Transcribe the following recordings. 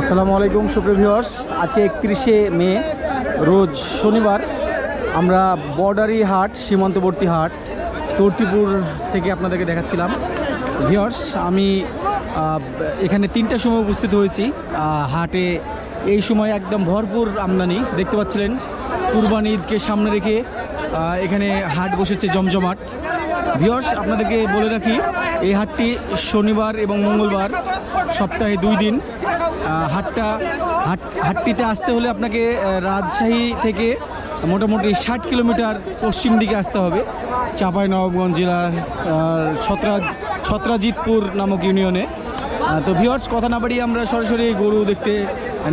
আসসালামু আলাইকুম, সুপ্রিয় ভিউয়ার্স। আজকে একত্রিশে মে, রোজ শনিবার, আমরা বর্ডারি হাট, সীমান্তবর্তী হাট, তর্তিপুর থেকে আপনাদেরকে দেখাচ্ছিলাম। ভিউয়ার্স, আমি এখানে তিনটার সময় উপস্থিত হয়েছি। হাটে এই সময় একদম ভরপুর আমদানি, দেখতে পাচ্ছিলেন, কুরবানি ঈদকে সামনে রেখে এখানে হাট বসেছে জমজমাট। ভিউয়ার্স, আপনাদেরকে বলে রাখি এই হাটটি শনিবার এবং মঙ্গলবার সপ্তাহে দুই দিন হাটটা, হাট, হাটটিতে আসতে হলে আপনাকে রাজশাহী থেকে মোটামুটি ষাট কিলোমিটার পশ্চিম দিকে আসতে হবে। চাঁপাই নবাবগঞ্জ জেলার ছত্রা, ছত্রাজিতপুর নামক ইউনিয়নে। তো ভিওর্স কথা না বাড়িয়ে আমরা সরাসরি গরু দেখতে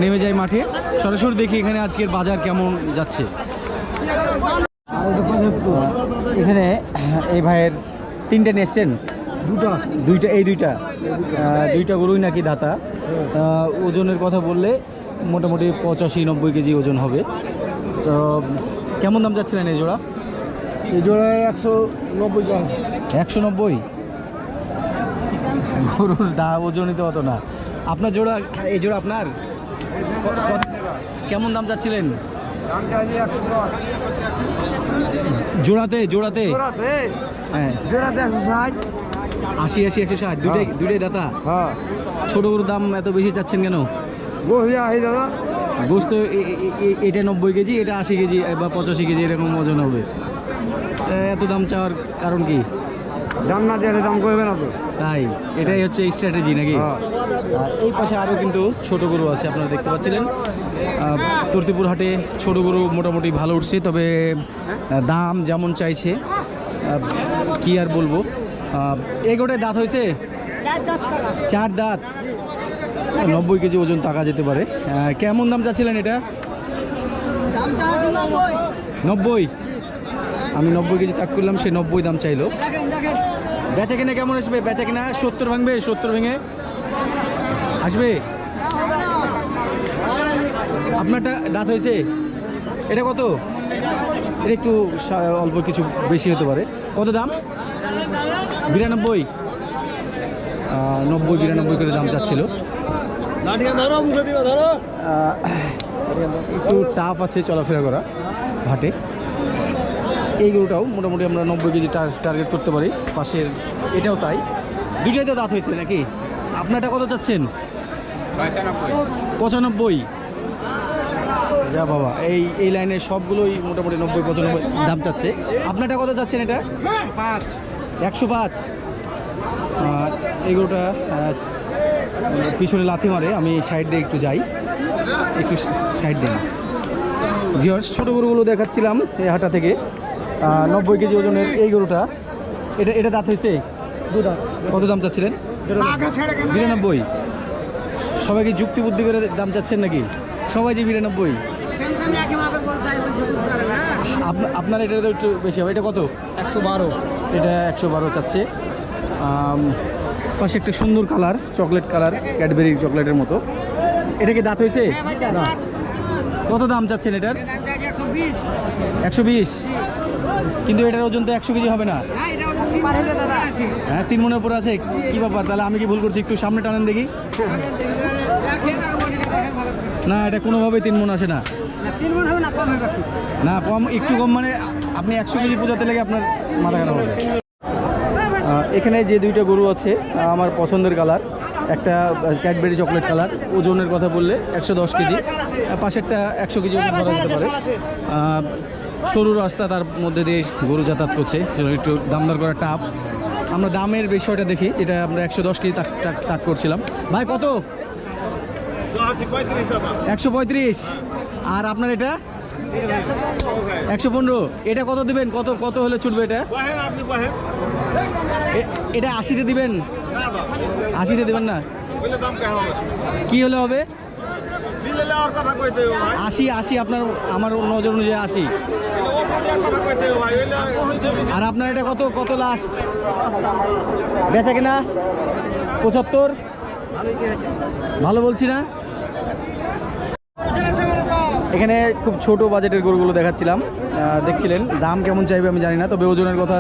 নেমে যাই মাঠে। সরাসরি দেখি এখানে আজকের বাজার কেমন যাচ্ছে। এখানে এই ভাইয়ের তিনটে দুটা দুইটা এই দুইটা দুইটা গরুই নাকি দাতা। ওজনের কথা বললে মোটামুটি পঁচাশি নব্বই কেজি ওজন হবে। তো কেমন দাম যাচ্ছিলেন এই জোড়া? এই জোড়া একশো নব্বই একশো নব্বই? গরুর দা ওজনই তো অত না। আপনার জোড়া এই জোড়া আপনার? কেমন দাম যাচ্ছিলেন? জোড়াতে? জোড়াতে? হ্যাঁ। জোড়াতে একশো ষাট। আশি আশি একশো ষাট দুটাই দুটাই দাতা। হ্যাঁ। ছোট গরুর দাম এত বেশি চাচ্ছেন কেন? দাদা। গোস্ত এটা নব্বই কেজি এটা আশি কেজি বা পঁচাশি কেজি এরকম ওজন হবে। তা এত দাম চাওয়ার কারণ কি? দাম না দিলে দাম করবে না তো। তাই? এটাই হচ্ছে স্ট্র্যাটেজি নাকি? হ্যাঁ। আর এই পাশে আরও কিন্তু ছোট গরু আছে আপনারা দেখতে পাচ্ছিলেন। তর্তিপুর হাটে ছোট গরু মোটামুটি ভালো উঠছে তবে দাম যেমন চাইছে কি আর বলব? এই গোটায় দাঁত হয়েছে? চার দাঁত নব্বই কেজি ওজন টাকা যেতে পারে। কেমন দাম চাচ্ছিলেন এটা? নব্বই। আমি নব্বই কেজি তাক করলাম সে নব্বই দাম চাইলো। বেচা কিনা কেমন আসবে? বেচা কিনা সত্তর ভাঙবে সত্তর ভেঙে? আসবে? আপনারটা দাঁত হয়েছে? এটা কত? এটা একটু অল্প কিছু বেশি হতে পারে। কত দাম? বিরানব্বই? নব্বই বিরানব্বই করে দাম চাচ্ছিল ধরো ধরো। একটু টাফ আছে চলাফেরা করা ঘাটে এই গরুটাও মোটামুটি আমরা নব্বই কেজি টার্গেট করতে পারি। পাশের এটাও তাই। দুটাই তো দাঁত হয়েছে নাকি? আপনারটা কত চাচ্ছেন? পঁচানব্বই। যা বাবা এই এই লাইনের সবগুলোই মোটামুটি নব্বই পঁচানব্বই দাম চাচ্ছে। আপনারটা কত চাচ্ছেন এটা? পাঁচ। একশো পাঁচ। গরুটা পিছনে লাথি মারে আমি সাইড দিয়ে একটু যাই। একটু সাইড দিন ভিওর্স ছোটো গরুগুলো দেখাচ্ছিলাম এই হাটা থেকে। নব্বই কেজি ওজনের এই গরুটা। এটা এটা দাঁত হয়েছে? কত দাম চাচ্ছিলেন? বিরানব্বই। সবাই কি যুক্তি বুদ্ধি করে দাম চাচ্ছেন নাকি? সবাই যে বিরানব্বই। আপনা- আপনার এটা তো একটু বেশি হবে। এটা কত? একশো বারো। এটা একশো বারো চাচ্ছে। পাশে একটা সুন্দর কালার চকলেট কালার ক্যাডবেরি চকলেটের মতো। এটা কি দাঁত হয়েছে? না। কত দাম চাচ্ছেন এটার? একশো বিশ। কিন্তু এটার ওজন তো একশো কেজি হবে না। হ্যাঁ তিন মনের উপরে আছে। কি ব্যাপার? তাহলে আমি কি ভুল করছি? একটু সামনে টানেন দেখি। না এটা কোনোভাবেই তিন মন আসে না। না কম একটু। কম মানে আপনি একশো কেজি পূজাতে লেগে আপনার মাথা খারাপ হবে। এখানে যে দুইটা গরু আছে আমার পছন্দের কালার একটা ক্যাডবেরি চকলেট কালার ওজনের কথা বললে একশো দশ কেজি আর পাশেরটা একশো কেজি ওজন করা যেতে পারে। সরু রাস্তা তার মধ্যে দিয়ে গরু যাতায়াত করছে একটু দামদার করা টাফ আমরা দামের বিষয়টা দেখি যেটা আমরা একশো দশ কেজি তাক করছিলাম। ভাই কত? একশো পঁয়ত্রিশ। আর আপনার এটা? একশো পনেরো। এটা কত দিবেন? কত কত হলে ছুটবে এটা? এটা আশিতে দিবেন? আশিতে দিবেন না? কি হলে হবে? আশি আশি আপনার, আমার নজর অনুযায়ী আশি। আর আপনার এটা কত কত লাস্ট বেচা কিনা? পঁচাত্তর? ভালো বলছি না? এখানে খুব ছোট বাজেটের গরুগুলো দেখাচ্ছিলাম। দেখছিলেন, দাম কেমন চাইবে আমি জানি না, তবে ওজনের কথা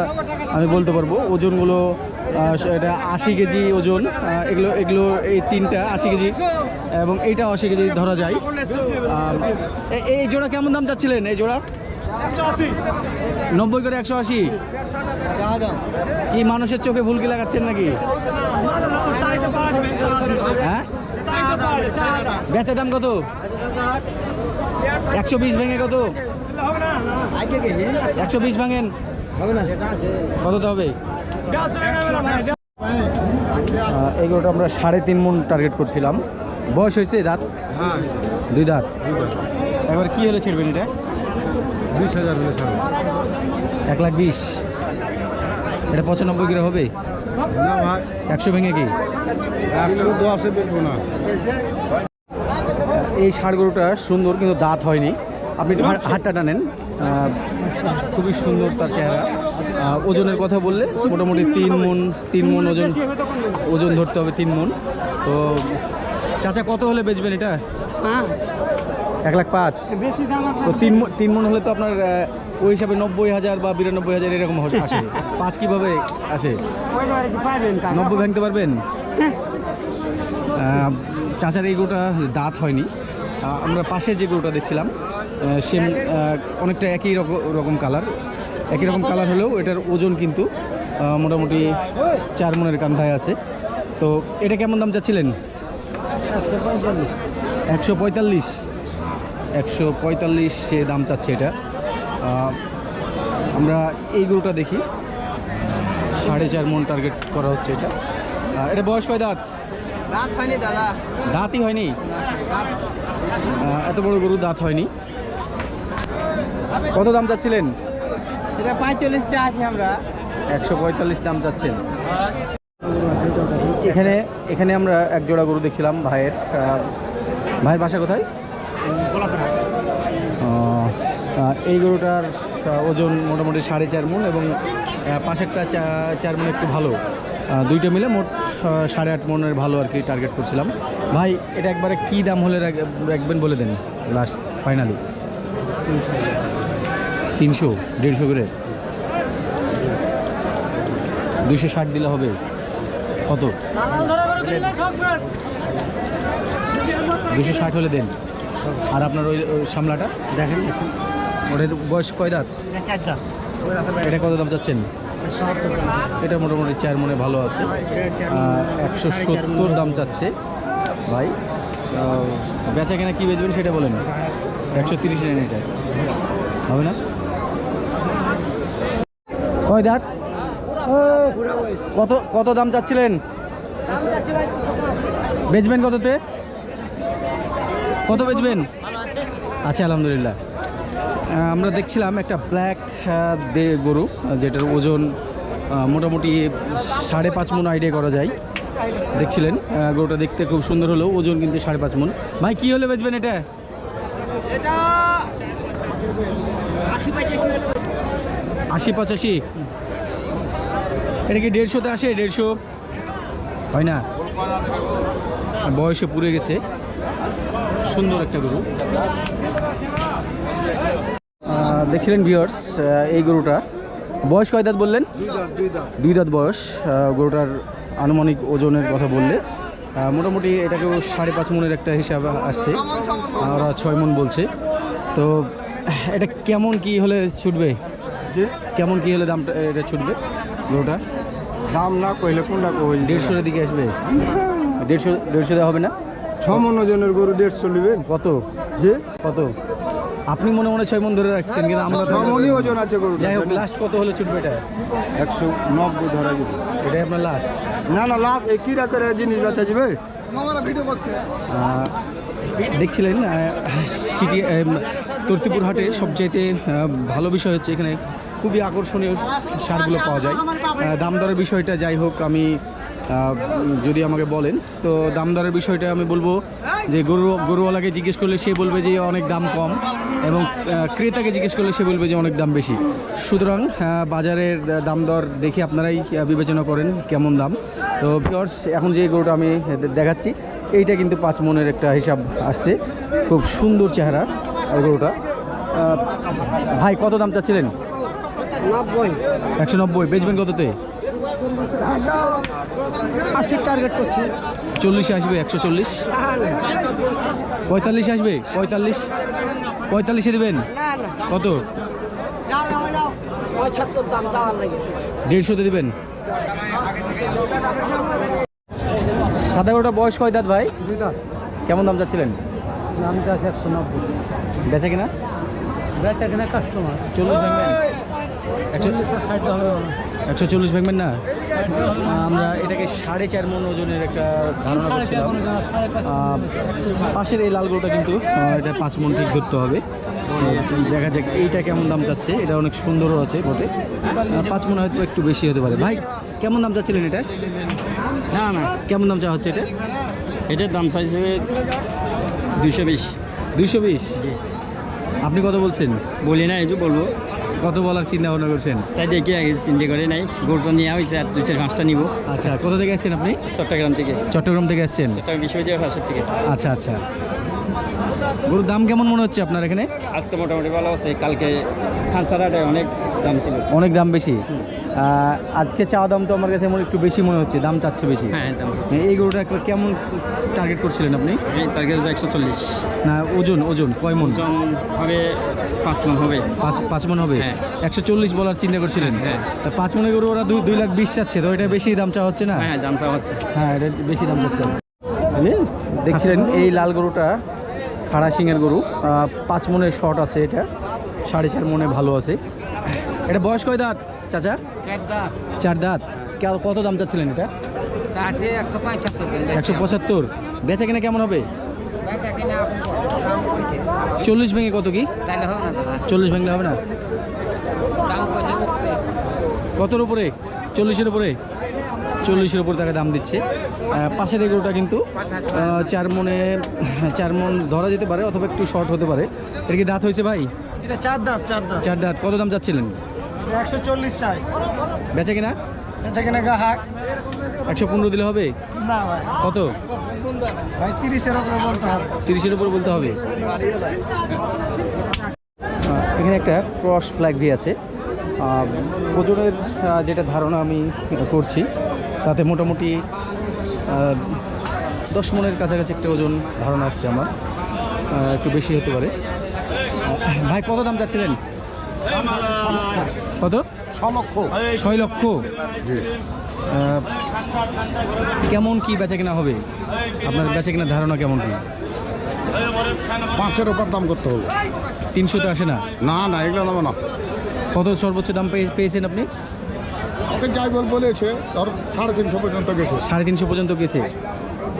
আমি বলতে পারব। ওজনগুলো এটা আশি কেজি ওজন এগুলো এগুলো এই তিনটা আশি কেজি, এবং এইটা আশি কেজি ধরা যায়। এই জোড়া কেমন দাম চাচ্ছিলেন, এই জোড়া? নব্বই করে একশো আশি? কি মানুষের চোখে ভুলকি লাগাচ্ছেন নাকি? হ্যাঁ? বেচা দাম কত? একশো বিশ ভেঙে কত? একশো বিশ ভাঙেন? হবে? না কত হবে এগুলোটা আমরা সাড়ে তিন মন টার্গেট করছিলাম। বয়স হয়েছে দাঁত? হ্যাঁ দুই দাঁত? এবার কি হলে ছেড়বেন এটা? বিশ হাজার এক লাখ বিশ। এটা পঁচানব্বই কিলো হবে? একশো ভেঙে কি? একশো দশে বেচবো না। এই ষাড় গরুটা সুন্দর কিন্তু দাঁত হয়নি। আপনি একটু হাটটা টানেন। খুবই সুন্দর তার চেহারা। ওজনের কথা বললে মোটামুটি তিন মন তিন মন ওজন ওজন ধরতে হবে তিন মন। তো চাচা কত হলে বেচবেন এটা? এক লাখ পাঁচ? তো তিন মণ- তিন মন হলে তো আপনার ওই হিসাবে নব্বই হাজার বা বিরানব্বই হাজার এরকম আসে। পাঁচ কীভাবে আসে? নব্বই ভাঙতে পারবেন? আহ, চাচার এই গরুটা দাঁত হয়নি। আমরা পাশে যে গরুটা দেখছিলাম সেম অনেকটা একই রকম রকম কালার একই রকম কালার হলেও এটার ওজন কিন্তু মোটামুটি চার মনের কান্ধায় আছে। তো এটা কেমন দাম চাচ্ছিলেন? একশো পঁয়তাল্লিশ। একশো পঁয়তাল্লিশ সে দাম চাচ্ছে এটা। আমরা এই গরুটা দেখি। সাড়ে চার মন টার্গেট করা হচ্ছে এটা। এটা বয়স কয় দাঁত? রাত হয়নি দাদা। দাঁতই হয়নি? এত বড় গরু দাঁত হয়নি? কত দাম চাচ্ছিলেন? এটা পঁয়তাল্লিশ চা আছে আমরা। একশো পঁয়তাল্লিশ দাম চাচ্ছেন। এখানে এখানে আমরা এক জোড়া গরু দেখছিলাম ভাইয়ের। ভাইয়ের বাসা কোথায়? এই গরুটার ওজন মোটামুটি সাড়ে চার মন এবং পাশেরটা চার মন একটু ভালো। দুইটা মিলে মোট সাড়ে আট মনের ভালো আর কি টার্গেট করছিলাম। ভাই, এটা একবারে কি দাম হলে রাখ- রাখবেন বলে দেন লাস্ট ফাইনালি তিনশো, দেড়শো করে। দুশো ষাট দিলে হবে। কত? দুশো ষাট হলে দেন। আর আপনার ওই সামলাটা? দেখেন। ওটার বয়স কয় দাঁত? এটা কত দাম চাচ্ছেন? এটা মোটামুটি চার মনে ভালো আছে। একশো সত্তর দাম চাচ্ছে। ভাই বেচা কেনা কী বেচবেন সেটা বলেন। একশো তিরিশ নেন এটা। হবে না? কয় দাঁত? কত কত দাম চাচ্ছিলেন? বেচবেন কততে? কত বেচবেন? আছে আলহামদুলিল্লাহ। আহ, আমরা দেখছিলাম একটা ব্ল্যাক দে গরু যেটার ওজন মোটামুটি সাড়ে পাঁচ মন আইডিয়া করা যায়। দেখছিলেন? গরুটা দেখতে খুব সুন্দর হলেও ওজন কিন্তু সাড়ে পাঁচ মন। ভাই কী হলে বেচবেন এটা? আশি পঁচাশি হলে এটা কি দেড়শোতে আসে? দেড়শো? হয় না? বয়সে পুড়ে গেছে। সুন্দর একটা গরু। দেখছিলেন ভিওর্স এই গরুটা বয়স কয় দাঁত বললেন? দুই দাঁত বয়স গরুটার আনুমানিক ওজনের কথা বললে। মোটামুটি এটাকেও সাড়ে পাঁচ মনের একটা হিসাব আসছে। ওরা ছয় মন বলছে। তো এটা কেমন কি হলে ছুটবে? যে কেমন কি হলে দামটা এটা ছুটবে গরুটা দাম না কইলে কোনটা কইল দেড়শোর দিকে আসবে? দেড়শো দেড়শো দেওয়া হবে না? ছ মন ওজনের গরু দেড়শো নেবেন। কত? যে কত? আপনি মনে মনে ছয় মন ধরে রাখছেন কিন্তু আমরা তো মনই ওজন আছে গরু যাই হোক লাস্ট কত হলে ছুটবে এটা? একশো নব্বই ধরা যাবে এটাই আপনার লাস্ট না না লাভ একই করে জিনিস বেচা যাবে? দেখছিলেন সিটি তর্তিপুর হাটে সবচাইতে ভালো বিষয় হচ্ছে এখানে খুবই আকর্ষণীয় সারগুলো পাওয়া যায়। দাম দরের বিষয়টা যাই হোক আমি যদি আমাকে বলেন, তো দাম দরের বিষয়টা আমি বলব যে গরু, গরুওয়ালাকে জিজ্ঞেস করলে সে বলবে যে অনেক দাম কম এবং ক্রেতাকে জিজ্ঞেস করলে সে বলবে যে অনেক দাম বেশি। সুতরাং বাজারের দাম দর দেখে আপনারাই বিবেচনা করেন কেমন দাম। তো ভিওর্স এখন যে গরুটা আমি দেখাচ্ছি, এইটা কিন্তু পাঁচ মনের একটা হিসাব আসছে। খুব সুন্দর চেহারা গরুটা। ভাই, কত দাম চাচ্ছিলেন? একশো নব্বই। বেচবেন কততে? আশির টার্গেট করছি। চল্লিশে আসবে একশো চল্লিশ? পঁয়তাল্লিশে আসবে? পঁয়তাল্লিশ? পঁয়তাল্লিশে দেবেন? না না। কত? দাম দেড়শোতে দেবেন? সাদা গোটা বয়স কয় দাঁত ভাই? দুইটা। কেমন দাম যাচ্ছিলেন দামটা আছে একশো নব্বই। বেচে কিনা? বেচা কিনা কাস্টমার চল্লিশ একশো চল্লিশ ভাঙবেন না? আমরা এটাকে সাড়ে চার মন ওজনের একটা পাশের এই লাল গরুটা কিন্তু এটা পাঁচ মন ঠিক ধরতে হবে। দেখা যাক এইটা কেমন দাম চাচ্ছে? এটা অনেক সুন্দরও আছে বটে। পাঁচ মনে হয়তো একটু বেশি হতে পারে। ভাই কেমন দাম চাচ্ছিলেন এটা? না না। কেমন দাম চা হচ্ছে এটা? এটার দাম চাইছে দুইশো বিশ। দুইশো বিশ? আপনি কত বলছেন? বলি না এই যে বলব। কত বলার চিন্তা ভাবনা করছেন? তাই দেখি আগে চিন্তা করে নাই। গরুটা নিয়ে হয়েছে আর দুই চার পাঁচটা নিব। আচ্ছা কোথা থেকে আসছেন আপনি? চট্টগ্রাম থেকে। চট্টগ্রাম থেকে আসছেন? চট্টগ্রাম বিশ্ববিদ্যালয়ের পাশের থেকে। আচ্ছা আচ্ছা। গরুর দাম কেমন মনে হচ্ছে আপনার এখানে? আজকে মোটামুটি ভালো আছে। কালকে খানসারাটায় অনেক দাম ছিল। অনেক দাম বেশি? আজকে চাওয়া দাম তো আমার কাছে আমার একটু বেশি মনে হচ্ছে দাম চাচ্ছে বেশি। হ্যাঁ দাম এই গরুটা কেমন টার্গেট করছিলেন আপনি? টার্গেট হচ্ছে একশো চল্লিশ। না ওজন ওজন কয় মন? ওজন হবে পাঁচ মন হবে। পাঁচ পাঁচ মন হবে? হ্যাঁ। একশো চল্লিশ বলার চিন্তা করছিলেন? হ্যাঁ। তা পাঁচ মনের গরু ওরা দুই দুই লাখ বিশ চাচ্ছে তো এটা বেশি দাম চাওয়া হচ্ছে না? হ্যাঁ দাম চাওয়া হচ্ছে। হ্যাঁ এটা বেশি দাম চাচ্ছে। দেখছিলেন এই লাল গরুটা খাড়া সিংয়ের গরু পাঁচ মনের শর্ট আছে এটা সাড়ে চার মনে ভালো আছে। এটা বয়স কয় দাঁত চাচা? চার দাঁত। কে- কত দাম চাচ্ছিলেন এটা? একশো পঁচাত্তর একশো পঁচাত্তর বেচা কিনা কেমন হবে? চল্লিশ ভেঙে কত কি? চল্লিশ ভেঙলে হবে না? দাম কইছে উপরে। কতর উপরে? চল্লিশের উপরে? চল্লিশের উপর তাকে দাম দিচ্ছে। পাশের গরুটা কিন্তু চার মনে চার মন ধরা যেতে পারে অথবা একটু শর্ট হতে পারে। এটা কি দাঁত হয়েছে ভাই? এটা চার দাঁত চার দাম চার দাঁত। কত দাম চাচ্ছিলেন? একশো চল্লিশ চাই। বেচা কিনা? বেচা কিনা গাহাক একশো পনেরো দিলে হবে? না ভাই। কত? ভাই তিরিশের উপরে বলতে হবে। তিরিশের উপর বলতে হবে? এখানে একটা ক্রস ফ্ল্যাগ ভি আছে। ওজনের যেটা ধারণা আমি করছি তাতে মোটামুটি দশ মনের কাছাকাছি একটা ওজন ধারণা আসছে আমার। একটু বেশি হতে পারে। ভাই কত দাম চাচ্ছিলেন? কত? ছ লক্ষ। ছয় লক্ষ। কেমন কি বেচা কেনা হবে? আপনার বেচা কেনার ধারণা কেমন কি? পাঁচের ওপর দাম করতে হবে। তিনশো তো আসে না? না না এগুলো নেব না। কত সর্বোচ্চ দাম পেয়ে- পেয়েছেন আপনি? ওকে যাই বল বলেছে ধর সাড়ে তিনশো পর্যন্ত গেছে। সাড়ে তিনশো পর্যন্ত গেছে।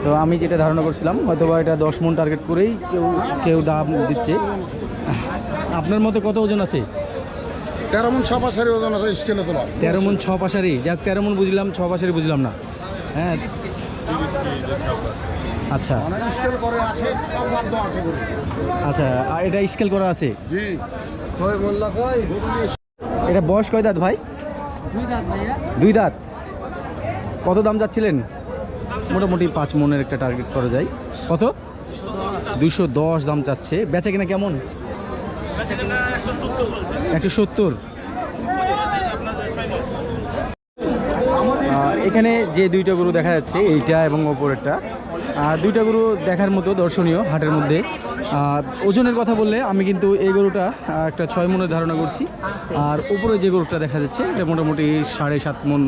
তো আমি যেটা ধারণা করছিলাম হয়তো বা এটা দশ মন টার্গেট করেই কেউ কেউ দাম দিচ্ছে। আপনার মতে কত ওজন আছে? তেরো মন ছ পাশের ওজন আছে স্কেলে তোলা। তেরো মন ছ পাশারি যাক তেরো মন বুঝলাম ছ পাশারি বুঝলাম না। হ্যাঁ। আচ্ছা। মানে স্কেল করে আছে সব বাধ্য আছে আচ্ছা আর এটা স্কেল করা আছে? জি। কই মোল্লা কই এটা বয়স কয় দাঁত ভাই? দুই দাঁত ভাইয়া। দুই দাঁত? কত দাম যাচ্ছিলেন? মোটামুটি পাঁচ মনের একটা টার্গেট করা যায়। কত? দুশো দশ। দাম চাচ্ছে বেচা কিনা কেমন? একশো সত্তর এখানে যে দুইটা গরু দেখা যাচ্ছে এইটা এবং ওপরেরটা দুইটা গরু দেখার মতো দর্শনীয় হাটের মধ্যে। ওজনের কথা বললে আমি কিন্তু এই গরুটা একটা ছয় মনের ধারণা করছি। আর উপরে যে গরুটা দেখা যাচ্ছে এটা মোটামুটি সাড়ে সাত মন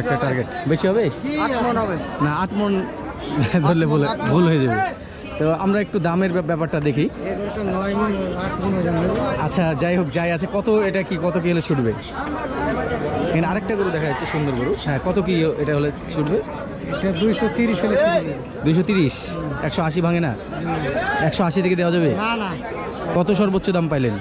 একটা টার্গেট বেশি হবে। না আট মন ধরলে ভুল ভুল হয়ে যাবে। তো আমরা একটু দামের ব্যাপ- ব্যাপারটা দেখি। আচ্ছা যাই হোক যাই আছে। কত এটা কি কত কি হলে ছুটবে? এখানে আরেকটা গরু দেখা যাচ্ছে সুন্দর গরু। হ্যাঁ কত কি এটা হলে ছুটবে? এটা দুইশো তিরিশ হলে দুইশো তিরিশ? একশো আশি ভাঙে না? একশো আশি থেকে দেওয়া যাবে? কত সর্বোচ্চ দাম পাইলেন?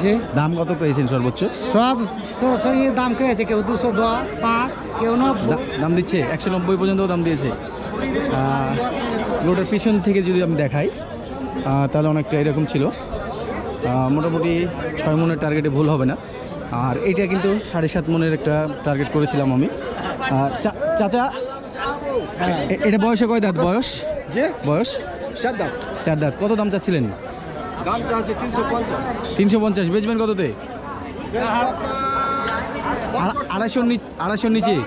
যে দাম কত পেয়েছেন সর্বোচ্চ? সব সব দাম কেছে কেউ দুশো দশ পাঁচ কেউ নব্বই। দাম দিচ্ছে? একশো নব্বই পর্যন্ত দাম দিয়েছে। গরুটার পিছন থেকে যদি আমি দেখাই তাহলে অনেকটা এরকম ছিল। মোটামুটি ছয় মনের টার্গেটে ভুল হবে না। আর এইটা কিন্তু সাড়ে সাত মনের একটা টার্গেট করেছিলাম আমি। চা- চাচা এটা বয়সে কয় দাঁত? বয়স? যে বয়স? চার দাঁত। চার দাঁত। কত দাম চাচ্ছিলেন? দাম চাচ্ছে তিনশো পঞ্চাশ। তিনশো পঞ্চাশ বেচবেন কততে? আড়া- আড়াইশোর আড়াইশোর নিচে?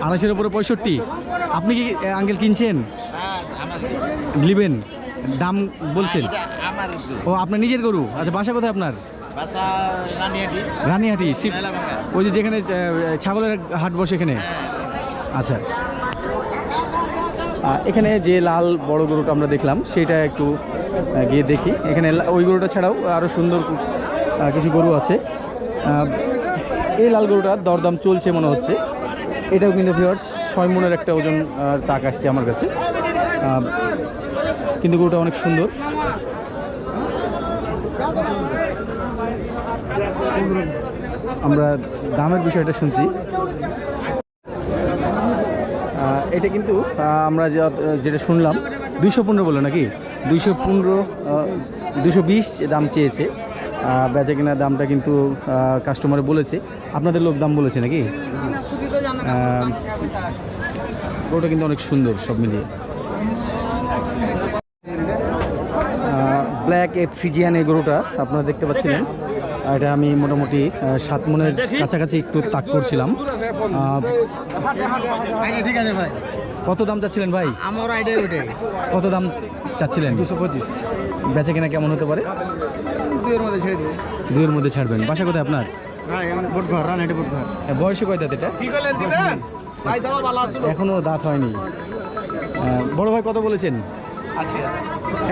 আড়াইশোর উপরে পঁয়ষট্টি? আপনি কি আঙ্কেল কিনছেন? নেবেন। দাম বলছেন। ও আপনার নিজের গরু? আচ্ছা বাসা কোথায় আপনার? রানিহাটি ওই যে যেখানে ছাগলের হাট বসে এখানে? আচ্ছা। আহ, এখানে যে লাল বড় গরুটা আমরা দেখলাম, সেটা একটু গিয়ে দেখি। এখানে ওই গরুটা ছাড়াও আরও সুন্দর কিছু গরু আছে। এই লাল গরুটার দরদাম চলছে মনে হচ্ছে। এটাও কিন্তু ভিওর ছয় মনের একটা ওজন তাক আসছে আমার কাছে। কিন্তু গরুটা অনেক সুন্দর। আমরা দামের বিষয়টা শুনছি। এটা কিন্তু আমরা যেটা শুনলাম, দুইশো পনেরো বলল নাকি? দুইশো পনেরো দুশো বিশ দাম চেয়েছে। বেচা কেনার দামটা কিন্তু কাস্টমারে বলেছে। আপনাদের লোক দাম বলেছে নাকি? ওটা কিন্তু অনেক সুন্দর সব মিলিয়ে। ব্ল্যাক এ ফ্রিজিয়ান এই গরুটা আপনারা দেখতে পাচ্ছিলেন। এটা আমি মোটামুটি সাত মনের কাছাকাছি একটু তাক করছিলাম। ঠিক আছে ভাই। কত দাম চাচ্ছিলেন ভাই? আমার আইডিয়া ওটাই কত দাম চাচ্ছিলেন? দুশো পঁচিশ। বেচা কেনা কেমন হতে পারে? দুইয়ের মধ্যে ছেড়ে দেবো। দুইয়ের মধ্যে ছাড়বেন। বাসা কোথায় আপনার? বয়সে কয় দাঁত এটা? এখনও দাঁত হয়নি। বড় ভাই কত বলেছেন?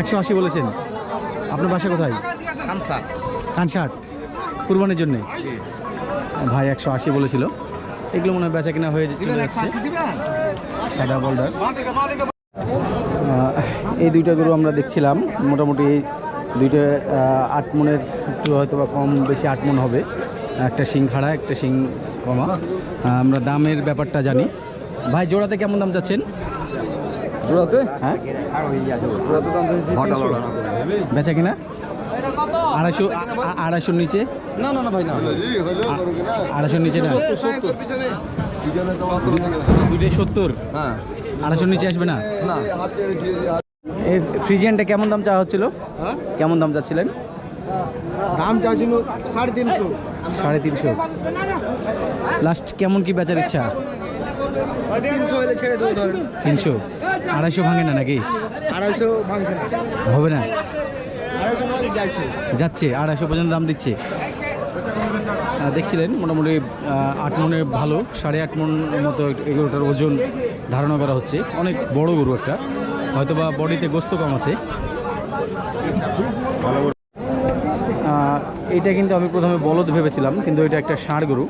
একশো আশি বলেছেন। আপনার বাসা কোথায়? কানসাট কুরবানির জন্যে? ভাই একশো আশি বলেছিল। এগুলো মনে হয় বেচা কিনা হয়ে চলে যাচ্ছে। সাদা বলদার। এই দুইটা গরু আমরা দেখছিলাম। মোটামুটি দুইটা আট মনের একটু হয়তো বা কম বেশি আট মন হবে। একটা শিং খাড়া একটা শিং কমা। আমরা দামের ব্যাপারটা জানি। ভাই জোড়াতে কেমন দাম চাচ্ছেন? জোড়াতে? হ্যাঁ? বেচা কিনা? আড়াইশো আড়াইশোর নিচে? না না না ভাই না। আড়াইশোর নিচে না? দুইটাই সত্তর। হ্যাঁ। আড়াইশোর নিচে আসবে না? না এই ফ্রিজিয়ানটা কেমন দাম চাওয়া হচ্ছিল? হ্যাঁ? কেমন দাম চাচ্ছিলেন? দাম চাইছিল সাড়ে তিনশো। সাড়ে তিনশো। লাস্ট কেমন কি বেচার ইচ্ছা? তিনশো। আড়াইশো ভাঙে না নাকি? আড়াইশো ভাঙছে না। হবে না? যাচ্ছে। আড়াইশো পর্যন্ত দাম দিচ্ছে। দেখছিলেন, মোটামুটি আট মনের ভালো, সাড়ে আট মন মতো এগুলোটার ওজন ধারণা করা হচ্ছে। অনেক বড় গরু একটা হয়তো বা বডিতে গোস্ত কম আছে। এটা কিন্তু আমি প্রথমে বলদ ভেবেছিলাম, কিন্তু এটা একটা ষাঁড় গরু।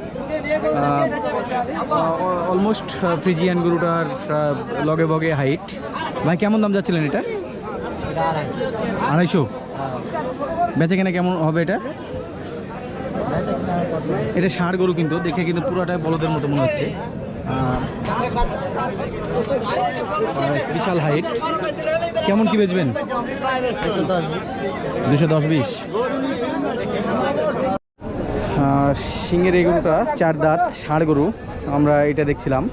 অলমোস্ট ফ্রিজিয়ান গরুটার লগে বগে হাইট। ভাই, কেমন দাম যাচ্ছিলেন এটা? আড়াইশো। বেচে কেনা কেমন হবে এটা? এটা ষাঁড় গরু কিন্তু, দেখে কিন্তু পুরোটাই বলদের মতো মনে হচ্ছে। বিশাল হাইট কেমন কি বেচবেন? দুশো দশ বিশ। সিংয়ের এই গরুটা চার দাঁত, ষাঁড় গরু, আমরা এটা দেখছিলাম।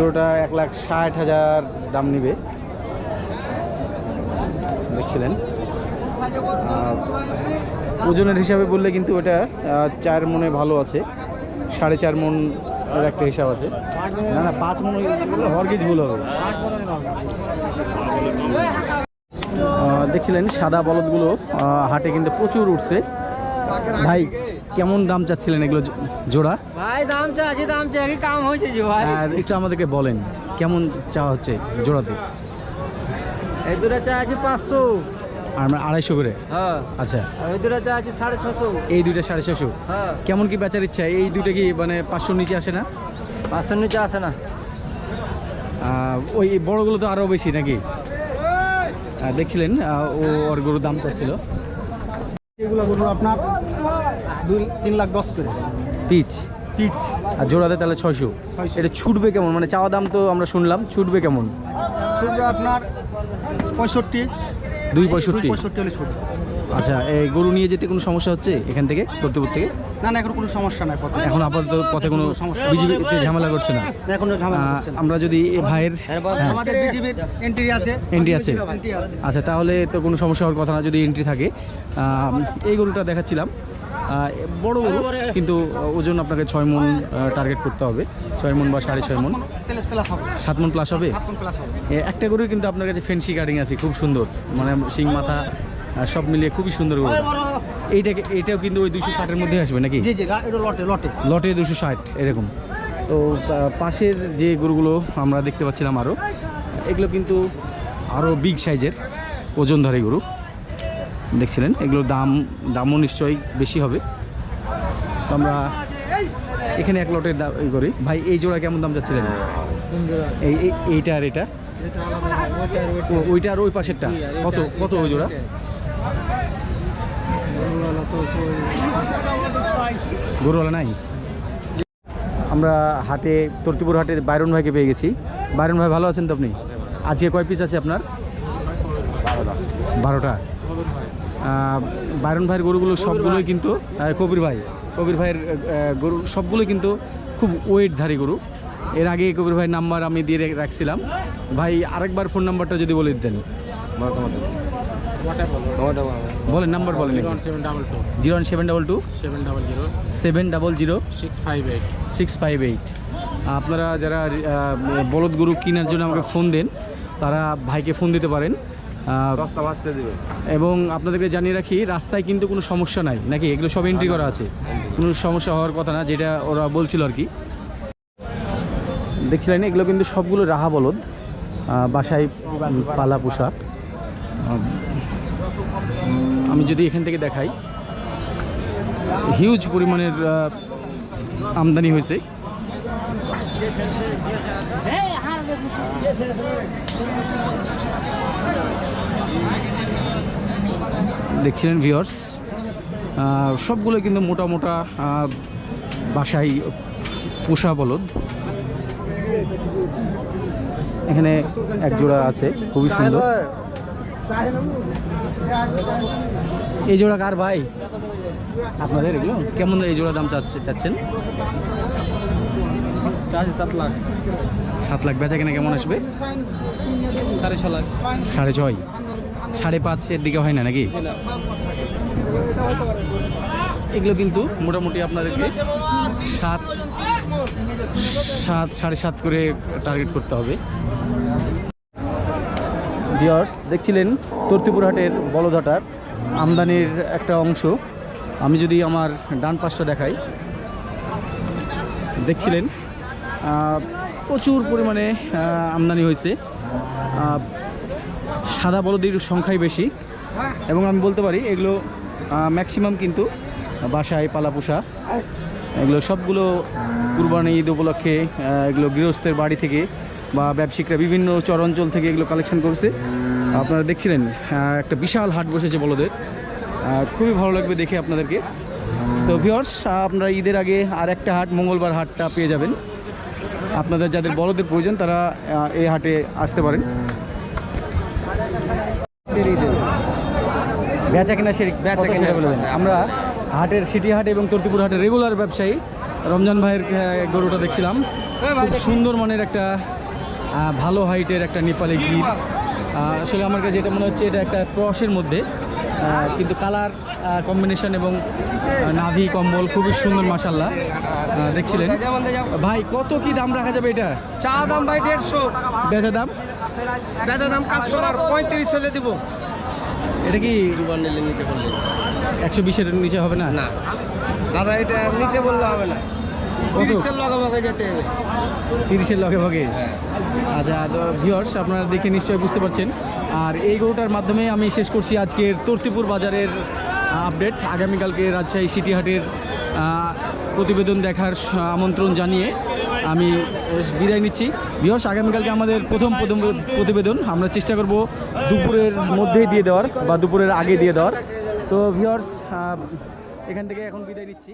গরুটা এক লাখ ষাট হাজার দাম নিবে। দেখছিলেন। ওজনের হিসাবে বললে কিন্তু ওটা চার মনে ভালো আছে। সাড়ে চার মন একটা হিসাব আছে। না না পাঁচ মন হরগিজ ভুল হবে। দেখছিলেন সাদা বলদগুলো হাটে কিন্তু প্রচুর উঠছে। ভাই কেমন দাম চাচ্ছিলেন এগুলো জোড়া? ভাই দাম চাচ্ছি দাম চাই কাম হয়েছে ভাই? একটু আমাদেরকে বলেন কেমন চা হচ্ছে জোড়াতে? এই দুটো চাচ্ছি পাঁচশো। আর আমরা আড়াইশো করে? হ্যাঁ। আচ্ছা। আর ওই দুটো চাচ্ছি সাড়ে ছশো। এই দুইটা সাড়ে ছশো। হ্যাঁ। কেমন কি বেচার ইচ্ছা? এই দুইটা কি মানে পাঁচশোর নিচে আসে না? পাঁচশোর নিচে আসে না। ওই বড়গুলো তো আরও বেশি নাকি? দেখছিলেন ও ওর গরুর দাম ছিল? এগুলো গরু আপনার দুই তিন লাখ দশ করে। পিচ? পিচ। আর জোড়াতে তাহলে ছয়শো। 600 এটা ছুটবে কেমন? মানে চাওয়া দাম তো আমরা শুনলাম ছুটবে কেমন? ছুটবে আপনার পঁয়ষট্টি। দুই পঁয়ষট্টি। হলে ছুটবে আচ্ছা এই গরু নিয়ে যেতে কোনো সমস্যা হচ্ছে এখান থেকে কর্তৃপক্ষ থেকে? না না এখন কোনো সমস্যা নাই পথে। এখন আপাতত পথে কোনো সমস্যা বিজিবিতে ঝামেলা করছে না? এখন আমরা যদি ভাইয়ের হ্যাঁ, আমাদের বিজিবির এন্ট্রি আছে। এন্ট্রি আছে। আচ্ছা তাহলে তো কোনো সমস্যা হওয়ার কথা না যদি এন্ট্রি থাকে। এই গরুটা দেখাচ্ছিলাম। বড় কিন্তু ওজন আপনাকে ছয় মন টার্গেট করতে হবে। ছয় মন বা সাড়ে ছয় মন। সাত মন প্লাস হবে। একটা গরু কিন্তু আপনার কাছে ফেন্সি কাটিং আছে খুব সুন্দর। মানে শিং মাথা সব মিলিয়ে খুবই সুন্দর গরু। এইটাকে এইটাও কিন্তু ওই দুশো ষাটের মধ্যে আসবে নাকি? লটে দুশো ষাট এরকম। তো পাশের যে গরুগুলো আমরা দেখতে পাচ্ছিলাম আরও এগুলো কিন্তু আরও বিগ সাইজের ওজনধারী গরু। দেখছিলেন? এগুলোর দাম দামও নিশ্চয়ই বেশি হবে। তো আমরা এখানে এক লটের দাম করি। ভাই এই জোড়া কেমন দাম যাচ্ছিলেন? এই এই- এইটা আর এটা? ওইটা। আর ওই পাশেরটা? কত কত ওই জোড়া? গরুওয়ালা নাই? আমরা হাটে, তর্তিপুর হাটে বাইরন ভাইকে পেয়ে গেছি। বাইরন ভাই, ভালো আছেন তো আপনি? আজকে কয় পিস আছে আপনার? বারোটা। বাইরন ভাইয়ের গরুগুলো সবগুলোই কিন্তু কবির ভাই। কবির ভাইয়ের গরু সবগুলোই কিন্তু খুব ওয়েটধারী গরু। এর আগে কবির ভাইয়ের নাম্বার আমি দিয়ে রাখছিলাম। ভাই, আরেকবার ফোন নাম্বারটা যদি বলে দিতেন বলেন নাম্বার বলেন zero one seven double two seven double zero six five eight আপনারা যারা বলদ গরু কেনার জন্য আমাকে ফোন দেন তারা ভাইকে ফোন দিতে পারেন। এবং আপনাদেরকে জানিয়ে রাখি রাস্তায় কিন্তু কোনো সমস্যা নাই। নাকি এগুলো সব এন্ট্রি করা আছে? কোনো সমস্যা হওয়ার কথা না যেটা ওরা বলছিল আর কি। দেখছিলেন এগুলো কিন্তু সবগুলো রাহা বলদ বাসায় পালা আহ, আমি যদি এখান থেকে দেখাই হিউজ পরিমাণের আমদানি হয়েছে। দেখছিলেন ভিওর্স সবগুলো কিন্তু মোটা মোটা বাসায় পোষা বলদ। এখানে এক জোড়া আছে, খুবই সুন্দর। এই জোড়া কার ভাই? আপনাদের এগুলো? কেমন এই জোড়া দাম চাচ্ছে চাচ্ছেন? সাত লাখ। সাত লাখ। বেচা কেনা কেমন আসবে? সাড়ে ছ লাখ। সাড়ে ছয়। সাড়ে পাঁচের দিকে হয় না নাকি? এগুলো কিন্তু মোটামুটি আপনাদেরকে সাত সাত সাড়ে সাত করে টার্গেট করতে হবে। ভিওর্স দেখছিলেন তর্তিপুর হাটের বলদাটার আমদানির একটা অংশ। আমি যদি আমার ডান পাশটা দেখাই। দেখছিলেন প্রচুর পরিমাণে আমদানি হয়েছে। সাদা বলদির সংখ্যাই বেশি। এবং আমি বলতে পারি, এগুলো ম্যাক্সিমাম কিন্তু বাসায় পালা পোষা। এগুলো সবগুলো কুরবানি ঈদ উপলক্ষে এগুলো গৃহস্থের বাড়ি থেকে বা ব্যবসায়িকরা বিভিন্ন চর অঞ্চল থেকে এগুলো কালেকশন করছে। আপনারা দেখছিলেন একটা বিশাল হাট বসেছে বলদের। খুবই ভালো লাগবে দেখে আপনাদেরকে। তো ভিওর্স আপনারা ঈদের আগে আর একটা হাট মঙ্গলবার হাটটা পেয়ে যাবেন। আপনাদের যাদের বড়দের প্রয়োজন তারা এই হাটে আসতে পারেন। বেচা কিনা সে বেচা কেনা আমরা হাটের সিটি হাট এবং তর্তিপুর হাটের রেগুলার ব্যবসায়ী রমজান ভাইয়ের গরুটা দেখছিলাম। খুব সুন্দর মানের একটা ভালো হাইটের একটা নেপালি গির। আসলে আমার কাছে এটা মনে হচ্ছে এটা একটা ক্রসের মধ্যে। কিন্তু কালার কম্বিনেশন এবং নাভি কম্বল খুবই সুন্দর মাসাল্লাহ দেখছিলেন? ভাই কত কি দাম রাখা যাবে এটা? চা দাম ভাই দেড়শো। বেচা দাম? বেচা দাম কাস্টমার পঁয়ত্রিশ হলে দিব। এটা কি নিচে একশো বিশের নিচে হবে না? না। দাদা এটা নিচে বললে হবে না? তিরিশের লগে ভাগে আচ্ছা তো ভিউয়ার্স আপনারা দেখে নিশ্চয়ই বুঝতে পারছেন। আর এই গরুটার মাধ্যমে আমি শেষ করছি আজকের তর্তিপুর বাজারের আপডেট আগামীকালকে রাজশাহী সিটিহাটের প্রতিবেদন দেখার আমন্ত্রণ জানিয়ে আমি বিদায় নিচ্ছি। ভিউয়ার্স আগামীকালকে আমাদের প্রথম প্রথম প্রতিবেদন। আমরা চেষ্টা করব দুপুরের মধ্যেই দিয়ে দেওয়ার বা দুপুরের আগে দিয়ে দেওয়ার। তো ভিউয়ার্স এখান থেকে এখন বিদায় নিচ্ছি।